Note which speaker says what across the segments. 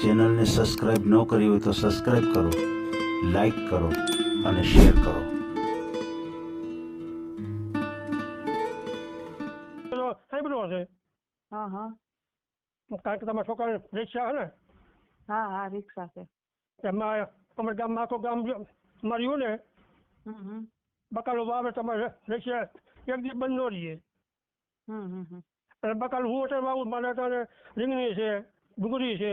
Speaker 1: ચેનલને સબસ્ક્રાઈબ ન કરી હોય તો સબસ્ક્રાઈબ કરો લાઈક કરો અને શેર કરો.
Speaker 2: હા હા.
Speaker 3: કારણ કે તમારા છોકરાને રિક્ષા છે ને?
Speaker 2: હા હા રિક્ષા છે.
Speaker 3: એમાં અમારા ગામમાં આખું ગામ જો ને બકાલો વાવે તમારે રિક્ષા એક દિવસ બંધ ન રહીએ.
Speaker 2: હમ હમ હમ.
Speaker 3: અને બકાલ હું હોટલ વાવું મને રીંગણી છે ડુંગળી છે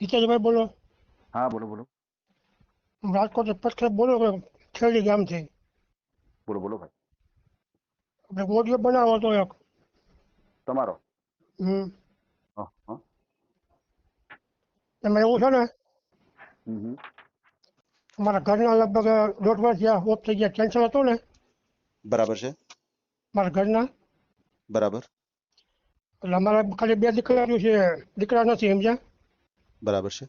Speaker 3: હિતેશભાઈ બોલો.
Speaker 4: હા બોલો બોલો.
Speaker 3: હું રાજકોટ પથ્થર બોલો ખેડી ગામથી
Speaker 4: બોલો બોલો ભાઈ.
Speaker 3: આપણે ઓડિયો બનાવો તો એક.
Speaker 4: તમારો?
Speaker 3: હમ.
Speaker 4: હા હા.
Speaker 3: એમાં એવું છે ને?
Speaker 4: હમ હમ.
Speaker 3: ઘરના લગભગ દોઢ વર્ષ જ્યાં ઓફ થઈ ગયા કેન્સર હતો ને?
Speaker 4: બરાબર છે.
Speaker 3: મારા ઘરના?
Speaker 4: બરાબર.
Speaker 3: એટલે અમારે ખાલી બે દીકરાઓ છે દીકરા નથી સમજ્યા?
Speaker 4: બરાબર છે?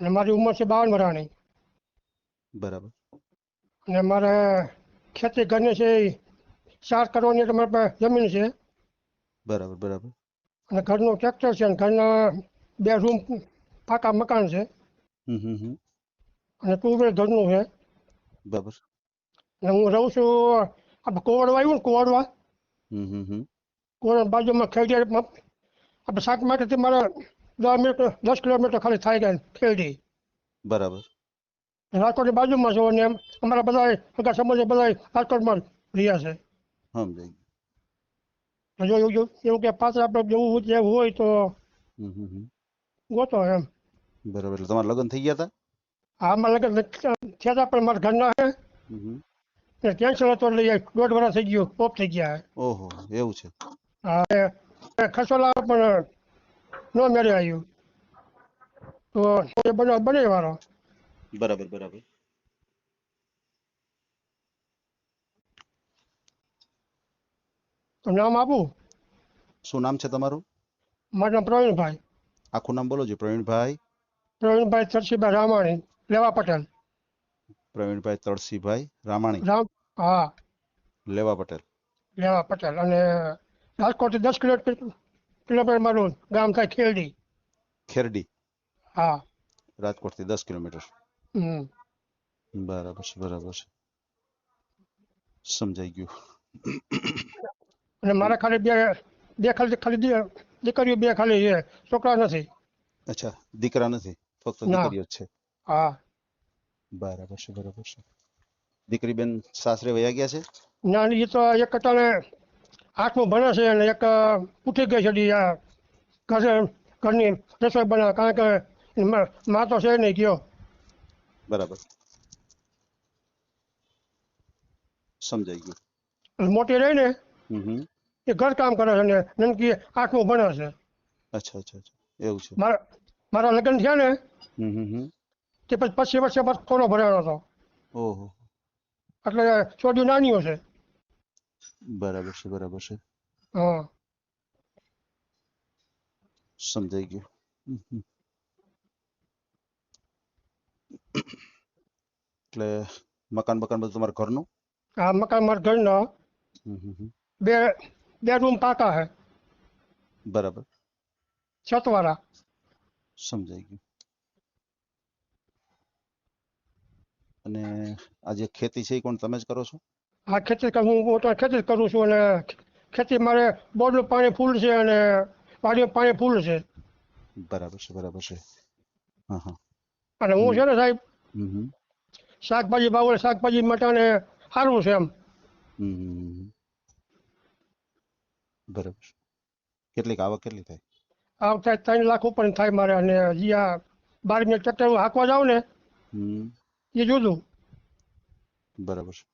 Speaker 3: અને મારી ઉંમર છે બાવન વર્ષની
Speaker 4: બરાબર.
Speaker 3: અને મારે ખેતી ઘરની છે ચાર કરોડની તમારી જમીન છે.
Speaker 4: બરાબર બરાબર.
Speaker 3: અને ઘરનું ટ્રેક્ટર છે અને ઘરના બે રૂમ પાકા મકાન છે. અને ટુ વ્હીલર ઘરનું છે.
Speaker 4: બરાબર.
Speaker 3: અને હું રહું છું આપણે કોવડવા આવ્યું ને કોવડવા
Speaker 4: હમ.
Speaker 3: બાજુમાં ખેડિયા આપણે શાક માટેથી મારે દસ મિનિટ દસ કિલોમીટર ખાલી થાય ગયા ખેડી
Speaker 4: બરાબર.
Speaker 3: રાજકોટની બાજુમાં છો અને એમ અમારા બધા સગા સંબંધો બધા રાજકોટમાં રહ્યા છે. જો એવું કે પાછળ આપણે જવું જેવું હોય તો. ગોતો એમ.
Speaker 4: બરાબર એટલે તમારા લગ્ન થઈ ગયા હતા
Speaker 3: આમાં લગન થયા હતા પણ મારા ઘરના છે કેન્સર હતો એટલે દોઢ વર્ષ થઈ ગયું ઓફ થઈ ગયા
Speaker 4: ઓહો એવું છે.
Speaker 3: હા ખસોલા પણ ન મેળે આવ્યું તો બનાવ બને વાળો.
Speaker 4: બરાબર બરાબર.
Speaker 3: નામ આપું?
Speaker 4: શું નામ છે તમારું?
Speaker 3: મારું નામ પ્રવીણભાઈ.
Speaker 4: આખું નામ બોલો જી પ્રવીણભાઈ.
Speaker 3: પ્રવીણભાઈ તરસીભાઈ રામાણી લેવા પટેલ.
Speaker 4: પ્રવીણભાઈ તરસીભાઈ રામાણી.
Speaker 3: રામ હા.
Speaker 4: લેવા પટેલ.
Speaker 3: લેવા પટેલ. અને રાજકોટથી દસ કિલોમીટર કિલોમીટર મારું ગામ થાય ખેરડી.
Speaker 4: ખેરડી?
Speaker 3: હા.
Speaker 4: રાજકોટથી દસ કિલોમીટર.
Speaker 3: હમ.
Speaker 4: બરાબર છે બરાબર છે. સમજાઈ ગયું.
Speaker 3: અને મારા ખાલી બે બે ખાલી ખાલી દીકરીઓ બે ખાલી છે છોકરા નથી.
Speaker 4: અચ્છા દીકરા નથી ફક્ત દીકરીઓ જ છે.
Speaker 3: હા.
Speaker 4: બરાબર છે બરાબર છે. દીકરી બેન સાસરે વયા ગયા છે?
Speaker 3: ના એ તો એક અટાણે આઠમું ભણે છે અને એક ઉઠી ગઈ છે આ ઘરે ઘરની રસોઈ બનાવે કારણ કે મા તો છે નહીં ગયો.
Speaker 4: બરાબર. સમજાઈ ગયું.
Speaker 3: મોટી રહી ને એ ઘર કામ કરે છે ને નનકી આઠમું ભણે છે.
Speaker 4: અચ્છા અચ્છા એવું છે.
Speaker 3: મારા મારા લગ્ન થયા ને તે પછી પછી વર્ષે બસ કોનો ભરાયો હતો.
Speaker 4: ઓહો.
Speaker 3: એટલે છોડ્યું નાનીઓ છે.
Speaker 4: બરાબર છે બરાબર છે.
Speaker 3: હા.
Speaker 4: સમજાઈ ગયું. એટલે મકાન બકાન બધું તમારા ઘરનું?
Speaker 3: હા મકાન મારા ઘરનો. બે બે રૂમ પાકા છે
Speaker 4: બરાબર.
Speaker 3: છતવાળા.
Speaker 4: સમજાઈ ગયું. અને આ જે ખેતી છે એ કોણ તમે જ કરો છો?
Speaker 3: આ ખેતી કરું હું પોતે ખેતી કરું છું અને ખેતી મારે બોરનું પાણી ફૂલ છે અને વાડીનું પાણી ફૂલ છે.
Speaker 4: બરાબર છે બરાબર છે. હા હા.
Speaker 3: અને હું છે ને સાહેબ શાકભાજી ભાવ શાકભાજી માટે સારું છે એમ.
Speaker 4: બરાબર કેટલીક આવક કેટલી થાય?
Speaker 3: આ થાય ત્રણ લાખ ઉપર થાય મારે અને જે આ બાર મિનિટ ટ્રેક્ટર હાંકવા જાવ ને
Speaker 4: હમ.
Speaker 3: એ જુદું.
Speaker 4: બરાબર છે.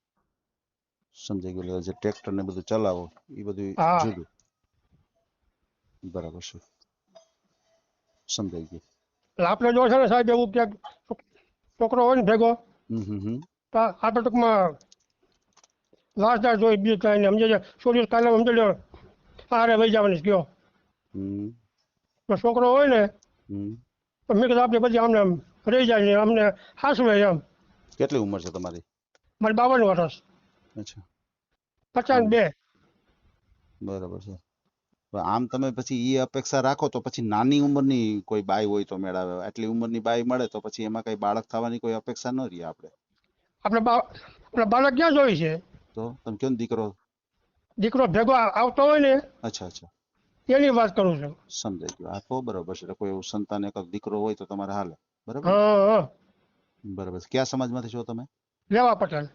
Speaker 4: સમજાઈ ગયું જે ટ્રેક્ટર ને બધું ચલાવો એ બધું જુદું. બરાબર છે. સમજાઈ ગયું.
Speaker 3: એટલે આપણે જો છે ને સાહેબ એવું કે છોકરો હોય ને ભેગો તો આપણે ટૂંકમાં વાસદાર જોઈ બીજું કાંઈ નહીં. સમજે છે કાલે સમજે લો હારે વહી જવાની
Speaker 4: ગયો.
Speaker 3: તો છોકરો હોય ને તો મેં કીધું આપણે પછી આમને રહી જાય ને અમને હાસવે એમ.
Speaker 4: કેટલી ઉંમર છે તમારી?
Speaker 3: મારી બાવન વર્ષ.
Speaker 4: અચ્છા.
Speaker 3: પચાસ બે.
Speaker 4: બરાબર છે. આમ તમે પછી એ અપેક્ષા રાખો તો પછી નાની ઉંમરની કોઈ બાઈ હોય તો મેળાવે. આટલી ઉંમરની બાઈ મળે તો પછી એમાં કઈ બાળક થવાની કોઈ અપેક્ષા ન રહી આપણે.
Speaker 3: આપણે આપણે બાળક ક્યાં જોઈ છે?
Speaker 4: તો તમે કેમ દીકરો?
Speaker 3: દીકરો ભેગો આવતો હોય ને
Speaker 4: અચ્છા અચ્છા.
Speaker 3: એની વાત કરું છું.
Speaker 4: સમજાઈ ગયું. આ તો બરાબર છે. કોઈ એવું સંતાન એક દીકરો હોય તો તમારે હાલે. બરાબર? બરાબર કયા સમાજમાંથી છો તમે?
Speaker 3: લેવા પટેલ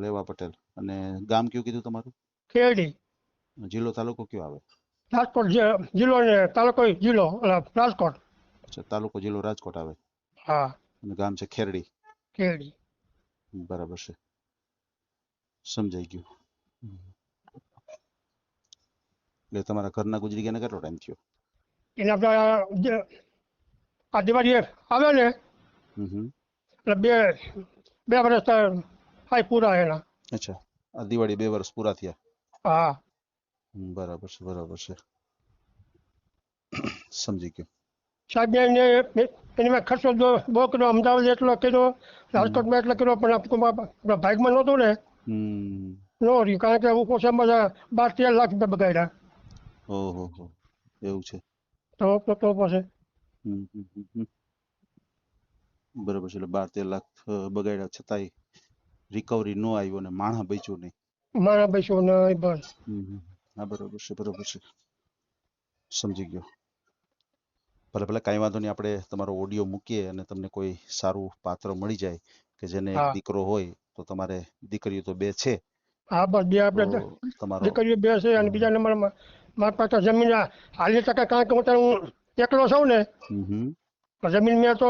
Speaker 4: લેવા પટેલ. અને ગામ કયું કીધું તમારું?
Speaker 3: ખેડી
Speaker 4: જિલ્લો તાલુકો કયો આવે?
Speaker 3: રાજકોટ જિલ્લો ને તાલુકો જિલ્લો રાજકોટ.
Speaker 4: અચ્છા તાલુકો જિલ્લો રાજકોટ આવે.
Speaker 3: હા.
Speaker 4: અને ગામ છે ખેરડી.
Speaker 3: ખેરડી.
Speaker 4: બરાબર છે. સમજાઈ ગયું. એટલે તમારા ઘરના ગુજરી ગયા કેટલો ટાઈમ થયો?
Speaker 3: એને આપણે આ દિવાળી આવે ને. એટલે બે બે વર્ષ થાય પૂરા એના.
Speaker 4: અચ્છા આ દિવાળી બે વર્ષ પૂરા થયા.
Speaker 3: હા.
Speaker 4: બરાબર છે બરાબર છે. સમજી ગયો.
Speaker 3: સાહેબ એને એને મેં ખર્ચો બહુ કર્યો અમદાવાદ એટલો કર્યો રાજકોટમાં એટલો કર્યો પણ આપણા ભાગમાં નહોતું ને. નો રહ્યું કારણ કે ઓછામાં બાર તેર લાખ રૂપિયા બગાડ્યા.
Speaker 4: ઓહો હો એવું છે.
Speaker 3: તો તો તો પછી.
Speaker 4: બરાબર છે એટલે બાર તેર લાખ બગાડ્યા છતાંય. રિકવરી નો આવ્યો ને માણા બચ્યું નહીં.
Speaker 3: માણા પૈસો નહીં બસ.
Speaker 4: હા બરોબર છે બરોબર છે. સમજી ગયો. ભલે ભલે કાંઈ વાંધો નહીં આપણે તમારો ઓડિયો મૂકીએ અને તમને કોઈ સારું પાત્ર મળી જાય કે જેને દીકરો હોય તો તમારે દીકરીઓ તો બે છે.
Speaker 3: હા બસ બે આપણે
Speaker 4: તમારો
Speaker 3: દીકરીઓ બે છે અને બીજા નંબરમાં મારા પાસે જમીન હાલી ટકા કારણ કે હું હું એકલો છું ને જમીન મેં તો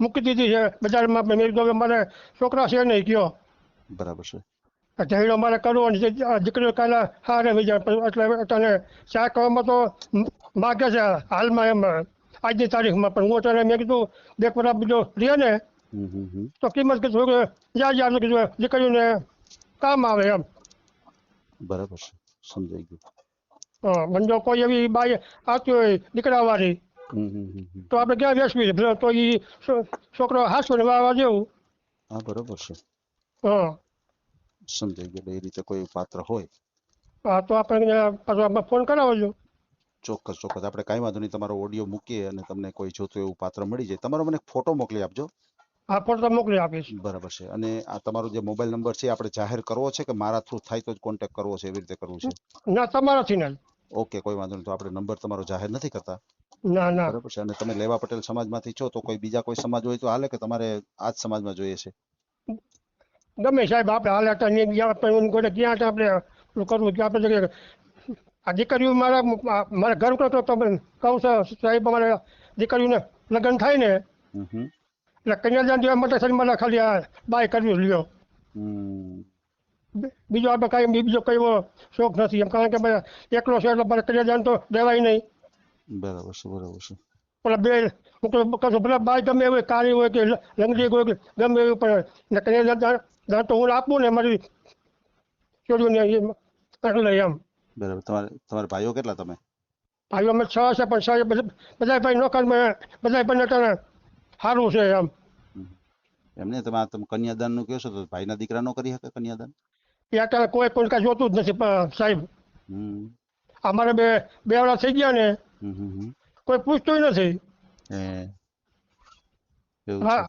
Speaker 3: મૂકી દીધી છે. બજારમાં મેં કીધું મારે છોકરા છે નહીં કયો.
Speaker 4: બરાબર છે.
Speaker 3: ધૈર્ય મારે કરવો અને દીકરીઓ કાલે હારે બીજા એટલે તને ચા કરવામાં તો માગે છે હાલમાં એમ. આજની તારીખમાં પણ હું તને મેં કીધું બે પરા બીજો રહે ને. તો કિંમત કીધું કે જા જા કીધું દીકરીઓને કામ આવે એમ.
Speaker 4: બરાબર છે. સમજાઈ ગયું.
Speaker 3: હા મને જો કોઈ એવી બાઈ આવતી હોય દીકરાવાળી. તો આપણે ક્યાં વેચવી છે તો એ છોકરો હાસવો ને વાવા જેવું.
Speaker 4: હા બરોબર છે.
Speaker 3: હા.
Speaker 4: સમજાઈ ગયો. એ રીતે કોઈ પાત્ર હોય.
Speaker 3: હા તો આપણે પાછો ફોન કરાવજો
Speaker 4: ચોક્કસ ચોક્કસ. આપણે કાંઈ વાંધો નહીં. તમારો ઓડિયો મૂકીએ અને તમને કોઈ જોતું એવું પાત્ર મળી જાય. તમારો મને ફોટો મોકલી આપજો.
Speaker 3: હા ફોટો મોકલી આપીશ.
Speaker 4: બરાબર છે. અને આ તમારો જે મોબાઈલ નંબર છે આપણે જાહેર કરવો છે કે મારા થ્રુ થાય તો જ કોન્ટેક્ટ કરવો છે? એવી રીતે કરવું છે?
Speaker 3: ના તમારાથી નહીં.
Speaker 4: ઓકે કોઈ વાંધો નહીં. તો આપણે નંબર તમારો જાહેર નથી કરતા.
Speaker 3: ના ના.
Speaker 4: બરાબર છે? અને તમે લેવા પટેલ સમાજમાંથી છો તો કોઈ બીજા કોઈ સમાજ હોય તો હાલે કે તમારે આ જ સમાજમાં જોઈએ છે?
Speaker 3: ગમે સાહેબ આપણે હાલ તો નહીં બીજા આપણે ક્યાં આપણે કરવું? કે આપણે આ દીકરીઓ મારા મારા ઘર કરતો તો કહું છું સાહેબ અમારે દીકરીઓને લગ્ન થાય ને એટલે કન્યાદાન દેવા માટે સાહેબ મને ખાલી આ બાય કરવી લ્યો. બીજો આપણે કાંઈ બીજો કઈ શોખ નથી એમ કારણ કે એકલો છે એટલે મારે કન્યાદાન તો દેવાય નહીં.
Speaker 4: બરાબર છે બરાબર છે.
Speaker 3: પેલા બે કશું પેલા બાય ગમે એવી કાળી હોય કે લંગડી હોય કે ગમે એવી પણ ને દાન તો હું આપું ને મારી છોડીઓને એમ એટલે એમ.
Speaker 4: બરાબર. તમારે તમારા ભાઈઓ કેટલા તમે?
Speaker 3: ભાઈઓ અમે છ છે પણ છ બધા ભાઈ નોકર બધા ભાઈ અત્યારે સારું છે એમ.
Speaker 4: એમને તમે તમે કન્યાદાનનું કહો છો તો ભાઈના દીકરા નો કરી શકે કન્યાદાન?
Speaker 3: એ અત્યારે કોઈ કોઈ કાંઈ જોતું જ નથી સાહેબ.
Speaker 4: હમ.
Speaker 3: અમારે બે બે વડા થઈ ગયા ને કોઈ પૂછતું નથી.
Speaker 4: હા.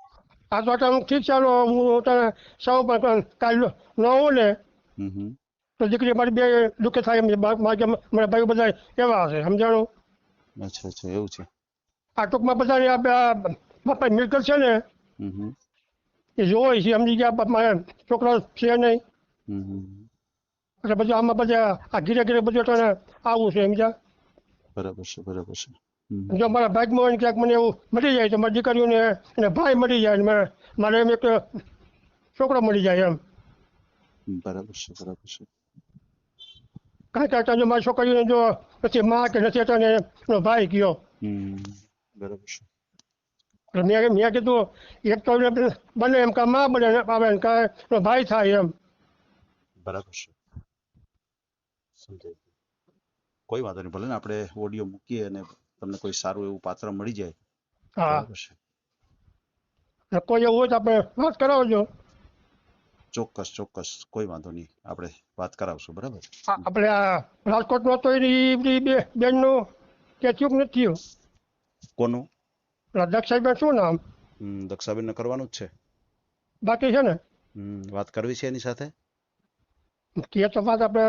Speaker 3: આ તો તમે ઠીક ચાલો હું તને સૌ પણ કાલ ન હોઉં ને તો દીકરી મારી બે દુઃખે થાય મારા ભાઈ બધા એવા હશે સમજાણું?
Speaker 4: અચ્છા અચ્છા એવું છે.
Speaker 3: આ ટૂંકમાં બધાને આ બે- આ બાપા મિલકત છે ને એ જોઈ છે સમજી ગયા મારા છોકરા છે નહીં. એટલે બધું આમાં બધા આ ઘીરે ઘીરે બધું તને આવું છે સમજ્યા?
Speaker 4: બરાબર છે બરાબર છે.
Speaker 3: જો મારા ભાગમાં હોય ને ક્યાંક મને એવું મળી જાય તો મારી દીકરીઓને અને ભાઈ મળી જાય ને મારે એમ એક છોકરો મળી જાય એમ.
Speaker 4: બરાબર છે બરાબર છે.
Speaker 3: કાંઈ કાંઈ જો મારી છોકરીઓને જો નથી માં કે નથી હતા એનો ભાઈ કયો
Speaker 4: બરાબર છે.
Speaker 3: મેં મેં કીધું એક તો બને એમ કા માં બને આવે ને કાં ભાઈ થાય એમ.
Speaker 4: બરાબર છે. સમજાય. કોઈ વાંધો નહીં ભલે ને આપણે ઓડિયો મૂકીએ અને તમને કોઈ સારું એવું પાત્ર મળી જાય.
Speaker 3: હા.
Speaker 4: બરાબર છે.
Speaker 3: કોઈ એવું હોય તો આપણે વાત કરાવજો.
Speaker 4: ચોક્કસ ચોક્કસ. કોઈ વાંધો નહીં. આપણે વાત કરાવશું બરાબર?
Speaker 3: આપણે રાજકોટમાં તો એ બે બેનનું કે થયું. નથી
Speaker 4: કોનું
Speaker 3: દક્ષાબેન શું નામ?
Speaker 4: હમ, દક્ષાબેનને કરવાનું જ છે.
Speaker 3: બાકી છે ને?
Speaker 4: હમ, વાત કરવી છે એની સાથે?
Speaker 3: કે તો વાત આપણે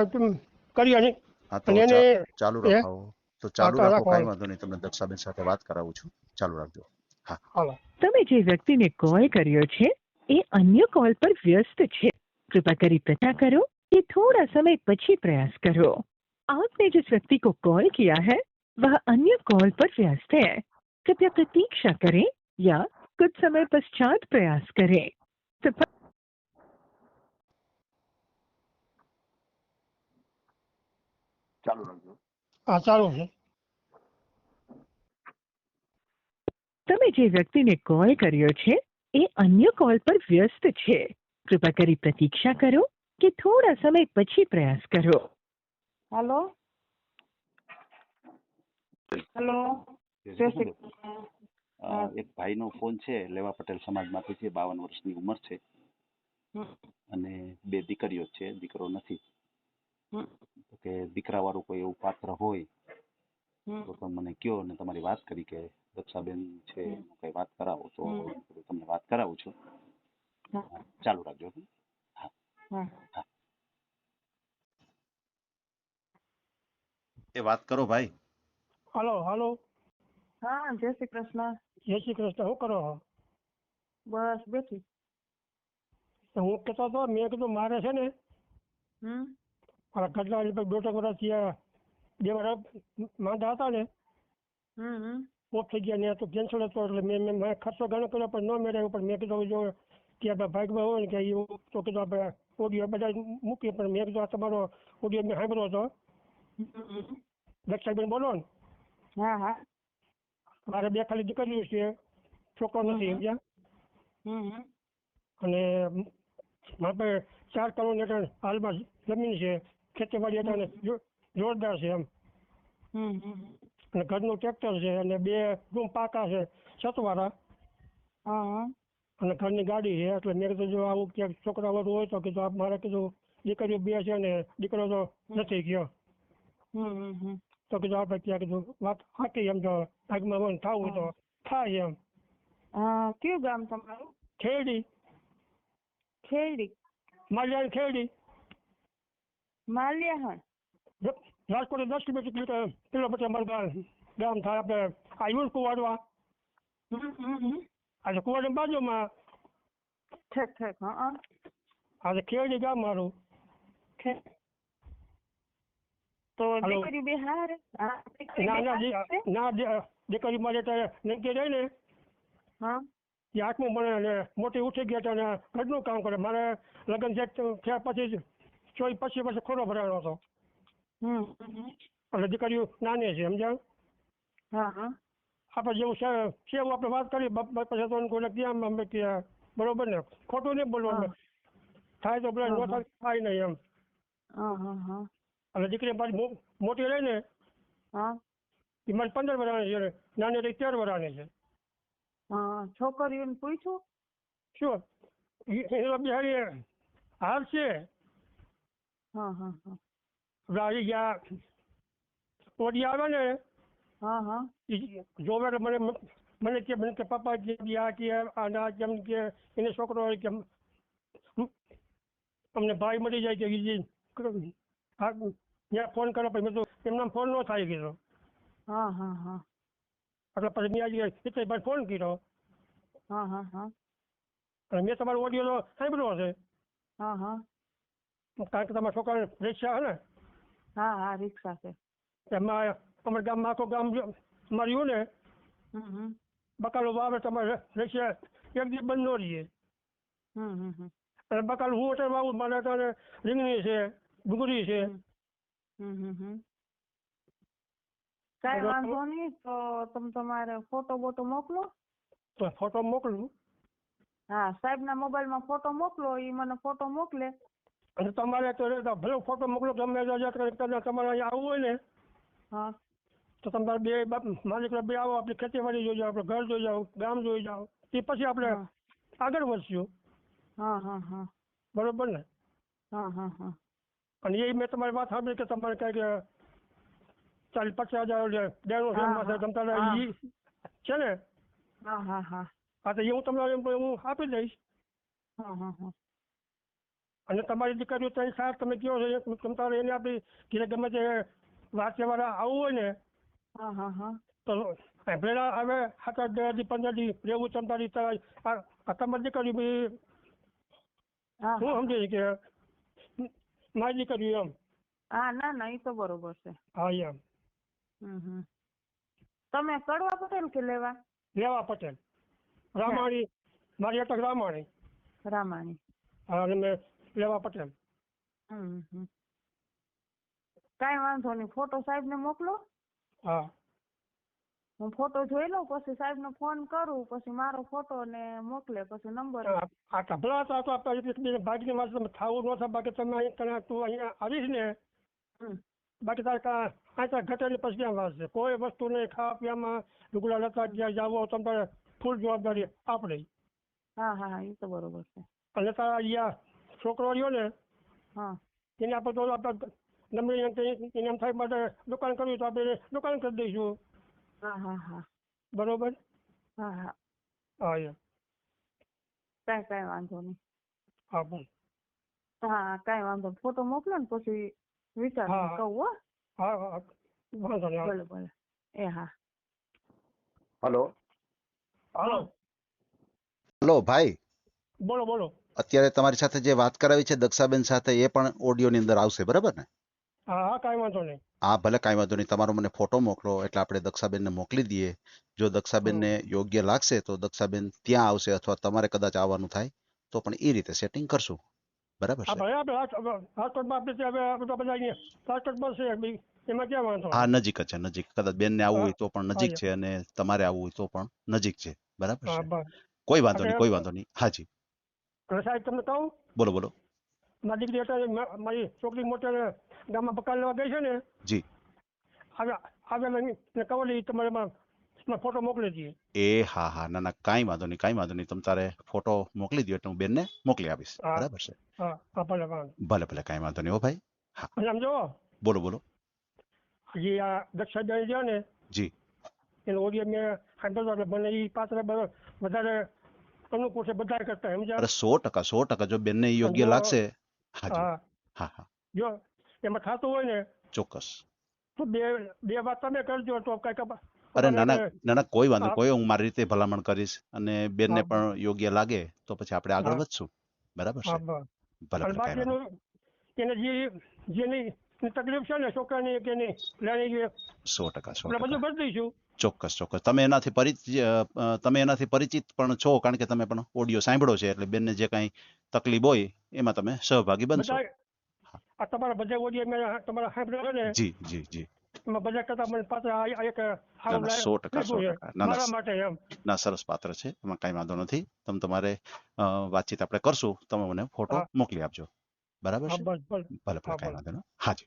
Speaker 3: કરીએ નહીં.
Speaker 4: હા તો
Speaker 3: અને
Speaker 4: ચા-
Speaker 3: એને
Speaker 4: ચાલુ
Speaker 3: એ?
Speaker 4: રખાવો તો ચાલુ
Speaker 3: તો
Speaker 4: રાખો
Speaker 3: રાખો.
Speaker 4: કાંઈ વાંધો નહીં તમને દક્ષાબેન સાથે વાત કરાવું છું ચાલુ રાખજો
Speaker 3: હાલો
Speaker 5: તમે જે વ્યક્તિને કોલ કર્યો છે એ અન્ય કોલ પર વ્યસ્ત છે कृपा કરી प्रतीक्षा करो कि थोड़ा समय પછી प्रयास करो आपने जिस व्यक्ति को कॉल किया है वह अन्य कॉल पर व्यस्त है कृपया प्रतीक्षा करें या कुछ समय पश्चात प्रयास करें
Speaker 4: ચાલુ રાખજો.
Speaker 3: હા ચાલુ છે
Speaker 5: તમે જે વ્યક્તિને કોલ કર્યો છે એ અન્ય કોલ પર વ્યસ્ત છે. કૃપા કરી પ્રતીક્ષા કરો કે થોડા સમય પછી પ્રયાસ કરો.
Speaker 2: હેલો હેલો
Speaker 4: એક ભાઈનો ફોન છે લેવા પટેલ સમાજમાંથી છે બાવન વર્ષની ઉંમર છે. અને બે દીકરીઓ છે દીકરો નથી.
Speaker 2: હમ.
Speaker 4: દીકરા વાળું કોઈ એવું પાત્ર હોય તો તમે મને કયો ને તમારી વાત કરી કે દક્ષાબેન છે કઈ વાત કરાવો. તો તમને વાત કરાવું છું.
Speaker 2: હા.
Speaker 4: હા, ચાલુ રાખજો. હો.
Speaker 2: હા.
Speaker 4: એ વાત કરો ભાઈ.
Speaker 3: Hello hello.
Speaker 2: હા જય શ્રી કૃષ્ણ.
Speaker 3: જય શ્રી કૃષ્ણ. શું કરો
Speaker 2: બસ બેઠી.
Speaker 3: હું કેતો હતો મેં કીધું મારે છે ને
Speaker 2: હમ.
Speaker 3: મારા ગઢડા લગભગ વર્ષ થયા બે વર્ષ માંદા હતા ને? ઓફ થઈ ગયા ને તો કેન્સલ હતો એટલે મેં મેં મેં ખર્ચો ઘણો કર્યો પણ ન મેળવ્યો પણ મેં કીધું જો ત્યાં ભાગમાં હોય ને કે એ તો કીધું આપણે ઓડિયો બધા મૂકીએ પણ મેં કીધું આ તમારો ઓડિયો મેં સાંભળ્યો હતો. દક્ષાબેન બોલો ને?
Speaker 2: હા હા.
Speaker 3: મારે બે ખાલી દીકરીઓ છે છોકરો નથી સમજ્યા? અને મારે ચાર કરોડ હેઠળ હાલમાં જમીન છે. ખેતીવાડી એટલે જોરદાર છે એમ. અને ઘરનું ટ્રેક્ટર છે અને બે રૂમ પાકા છે છતવાળા અને ઘરની ગાડી છે એટલે મેં કીધું જો આવું ક્યાંક છોકરા વાળું હોય તો કીધું મારે કીધું દીકરીઓ બે છે ને દીકરો તો નથી ગયો. તો કીધું આપણે ક્યાં કીધું વાત હાકી એમ તો આગમાં હોય થવું તો થાય એમ.
Speaker 2: કયું ગામ તમારું?
Speaker 3: ખેડી
Speaker 2: ખેડી
Speaker 3: મારી ખેડી
Speaker 2: માલ્યાહણ.
Speaker 3: રાજકોટ દસ કિલોમીટર કિલોમીટર અમારું ગામ થાય આપણે આવ્યું કુવાડવા. આજે કુવાડની બાજુમાં.
Speaker 2: ઠીક ઠીક હા
Speaker 3: આજે ખેડી ગામ મારું.
Speaker 2: ઠીક. તો દીકરી બે હારે
Speaker 3: ના ના ના દીકરી મારે ત્યારે નક્કી રહી ને.
Speaker 2: હા.
Speaker 3: એ આઠમું મને મોટી ઉઠી ગયા હતા અને ઘરનું કામ કરે. મારે લગ્ન થયા થયા પછી જ પછી પછી ખોરો ભરાયો હતો.
Speaker 2: હમ.
Speaker 3: એટલે દીકરીઓ નાની છે સમજાણ
Speaker 2: હા હા.
Speaker 3: આપણે જેવું છે છે આપણે વાત કરી પછી તો કોઈને ક્યાં અમે ક્યાં બરોબર ને? ખોટું નહીં બોલવાનું થાય તો પેલા થાય નહીં એમ.
Speaker 2: હા હા હા.
Speaker 3: એટલે દીકરી પાછી મોટી રહી ને
Speaker 2: હા.
Speaker 3: એ મારી પંદર વર્ષની છે નાની રહી તેર વર્ષની છે.
Speaker 2: હા છોકરીઓને પૂછ્યું?
Speaker 3: શું? એ એ બિહારી હાર છે.
Speaker 2: હા હા હા
Speaker 3: રાજી ગયા ઓડી આવે ને
Speaker 2: હા હા
Speaker 3: ઈ જોવે એટલે મને મને કે મને કે પપ્પા કે ઈ આ કે આ ના કેમ કે એને છોકરો હોય કે હમ, અમને ભાઈ મળી જાય કે ઈ જે હા ત્યાં ફોન કરો પછી મેં તો એમના ફોન ન થાય કીધો
Speaker 2: હા હા હા
Speaker 3: એટલે પછી મેં આજે હિતેશભાઈ ફોન કર્યો
Speaker 2: હા હા હા
Speaker 3: અને મેં તમારો ઓડિયો સાંભળ્યો હશે
Speaker 2: હા હા
Speaker 3: કારણ કે તમારા છોકરાને પરીક્ષા હે ને?
Speaker 2: હા હા રિક્ષા છે.
Speaker 3: એમાં અમારા ગામમાં આખું ગામ જો ને? બકાલો વાવે તમારે રિક્ષા એક દિવસ બંધ ન રહીએ. અને બકાલ હું હોટલ વાવું મારે તારે રીંગણી છે ડુંગળી છે.
Speaker 2: કાંઈ. વાંધો નહીં તો તમે તમારે ફોટો બોટો મોકલો.
Speaker 3: તો ફોટો મોકલું?
Speaker 2: હા સાહેબના મોબાઈલમાં ફોટો મોકલો એ મને ફોટો મોકલે.
Speaker 3: અને તમારે તો ભલે ફોટો મોકલો ગમે તમે તમારે અહીંયા આવવું હોય ને
Speaker 2: હા.
Speaker 3: તો તમારે બે માલિક બે આવો આપણે ખેતીવાડી જોઈ જાઓ આપણે ઘર જોઈ જાઓ ગામ જોઈ જાઓ એ પછી આપણે આગળ વધશું.
Speaker 2: હા હા હા.
Speaker 3: બરોબર ને?
Speaker 2: હા હા હા.
Speaker 3: અને એ મેં તમારી વાત સાંભળી કે તમારે કંઈક ચાલીસ પચાસ હજાર
Speaker 2: ડેરો.
Speaker 3: તમારે છે ને?
Speaker 2: હા હા હા.
Speaker 3: હા તો એ હું તમને એમ હું આપી દઈશ.
Speaker 2: હા હા હા.
Speaker 3: અને તમારી દીકરીઓ ત્રણ સાહેબ તમે કહો છો એ તમ એને આપણી ઘરે ગમે તે વાત આવવું હોય ને
Speaker 2: હા હા હા.
Speaker 3: તો પેલા હવે સાત આઠ દી પંદર દી રહેવું તમારી તારા આ- આ તમારી દીકરી બી
Speaker 2: હું
Speaker 3: સમજે કે મારી દીકરી એમ?
Speaker 2: હા ના ના એ તો બરોબર છે.
Speaker 3: હા એમ.
Speaker 2: તમે કડવા પટેલ કે લેવા?
Speaker 3: લેવા પટેલ. રામાણી મારી અટક રામાણી.
Speaker 2: રામાણી.
Speaker 3: હા અને મેં લેવા પટેલ.
Speaker 2: કાંઈ વાંધો નહીં. ફોટો સાહેબને મોકલો.
Speaker 3: હા.
Speaker 2: હું ફોટો જોઈ લઉં પછી સાહેબને ફોન કરું પછી મારો ફોટો ને મોકલે પછી નંબર
Speaker 3: આ કપડા હતા તો આપણે વાત તમે ખાવું ન થાય બાકી તમે અહીં કણા તું અહીંયા આવીશ ને. બાકી તારે કાં આચા ઘટેલી પછી ક્યાં વાંચશે કોઈ વસ્તુ નહીં ખાવા પીવામાં લુગડા લતા જ્યાં જાવો તમારે ફૂલ જવાબદારી આપણે.
Speaker 2: હા હા હા એ તો બરોબર છે.
Speaker 3: અને તારા અહીંયા છોકરો રહ્યો ને
Speaker 2: હા.
Speaker 3: એને આપણે તો આપણે નમરી એને એમ થાય માટે દુકાન કરવી તો આપણે દુકાન કરી દઈશું.
Speaker 2: હા હા હા.
Speaker 3: બરોબર?
Speaker 2: હા હા.
Speaker 3: હા એમ
Speaker 2: કાંઈ કાંઈ વાંધો નહીં.
Speaker 3: હા બોલ.
Speaker 2: હા કાંઈ વાંધો નહીં. ફોટો મોકલો ને પછી વિચાર કહું હો.
Speaker 3: હા હા વાંધો નહીં
Speaker 2: ભલે ભલે એ હા.
Speaker 6: હલો.
Speaker 3: હાલો
Speaker 4: હલો ભાઈ.
Speaker 3: બોલો બોલો.
Speaker 4: અત્યારે તમારી સાથે જે વાત કરાવી છે દક્ષાબેન સાથે એ પણ ઓડિયોની અંદર આવશે બરાબર ને?
Speaker 3: હા હા કાંઈ વાંધો નહીં.
Speaker 4: હા ભલે કાંઈ વાંધો નહીં. તમારો મને ફોટો મોકલો એટલે આપણે દક્ષાબેનને મોકલી દઈએ. જો દક્ષાબેનને યોગ્ય લાગશે તો દક્ષાબેન ત્યાં આવશે અથવા તમારે કદાચ આવવાનું થાય તો પણ એ રીતે સેટિંગ કરશું. બરાબર
Speaker 3: હા
Speaker 4: છે? હા નજીક જ છે નજીક. કદાચ બેનને આવવું હોય તો પણ નજીક છે અને તમારે આવવું હોય તો પણ નજીક છે. બરાબર છે? કોઈ વાંધો નહીં કોઈ વાંધો નહીં. હાજી
Speaker 3: સાહેબ તમને કહું?
Speaker 4: બોલો બોલો.
Speaker 3: મારી દીકરી અત્યારે મારી છોકરી મોટા ગામમાં બકાલ લેવા ગઈ છે ને
Speaker 4: જી.
Speaker 3: આવ્યા હવે મેં લઈ તમારે ફોટો મોકલી દઈએ.
Speaker 4: એ હા હા ના ના કાંઈ વાંધો નહીં કાંઈ વાંધો નહીં તમે તારે ફોટો મોકલી દો એટલે હું બેનને મોકલી આપીશ. બરાબર છે?
Speaker 3: હા ભલે
Speaker 4: ભલે. ભલે કાંઈ વાંધો નહીં હો ભાઈ.
Speaker 3: હા. આમ જો
Speaker 4: બોલો બોલો.
Speaker 3: હજી આ દક્ષા છે ને
Speaker 4: જી.
Speaker 3: એનો ઓડિયો મેં સાંભળ્યો એટલે મને એ પાત્ર વધારે અનુકૂળ છે બધા કરતા સમજ્યા
Speaker 4: સો ટકા સો ટકા. જો બેનને યોગ્ય લાગશે
Speaker 3: હા
Speaker 4: હા.
Speaker 3: જો એમાં થતું હોય ને
Speaker 4: ચોક્કસ.
Speaker 3: તો બે બે વાત તમે કરજો તો કંઈક
Speaker 4: અરે નાના ના ના ના કોઈ વાંધો કોઈ હું મારી રીતે ભલામણ કરીશ અને બેનને પણ યોગ્ય લાગે તો પછી આપણે આગળ વધશું. બરાબર છે? ભલે કાંઈ
Speaker 3: એને જે જેની તકલીફ છે ને છોકરાની કે નહીં લેણી
Speaker 4: સો ટકા સો
Speaker 3: ટકા બધું કરી દઈશું.
Speaker 4: ચોક્કસ ચોક્કસ. તમે એનાથી પરિચિત તમે એનાથી પરિચિત પણ છો કારણ કે તમે પણ ઓડિયો સાંભળો છે એટલે બેનને જે કાંઈ તકલીફ હોય એમાં તમે સહભાગી બનશો.
Speaker 3: આ તમારા બધા ઓડિયો મેં તમારા સાંભળ્યો ને?
Speaker 4: જી જી જી.
Speaker 3: બધા કરતા મને પાછળ આ આ એક
Speaker 4: સો ટકા, સો ટકા. ના, ના,
Speaker 3: મારા
Speaker 4: સ-
Speaker 3: માટે એમ.
Speaker 4: ના સરસ પાત્ર છે. એમાં કાંઈ વાંધો નથી. તમે તમારે વાતચીત આપણે કરશું. તમે મને ફોટો મોકલી આપજો. બરાબર છે?
Speaker 3: બસ બસ.
Speaker 4: ભલે ભલે કાંઈ વાંધો નહીં હાજી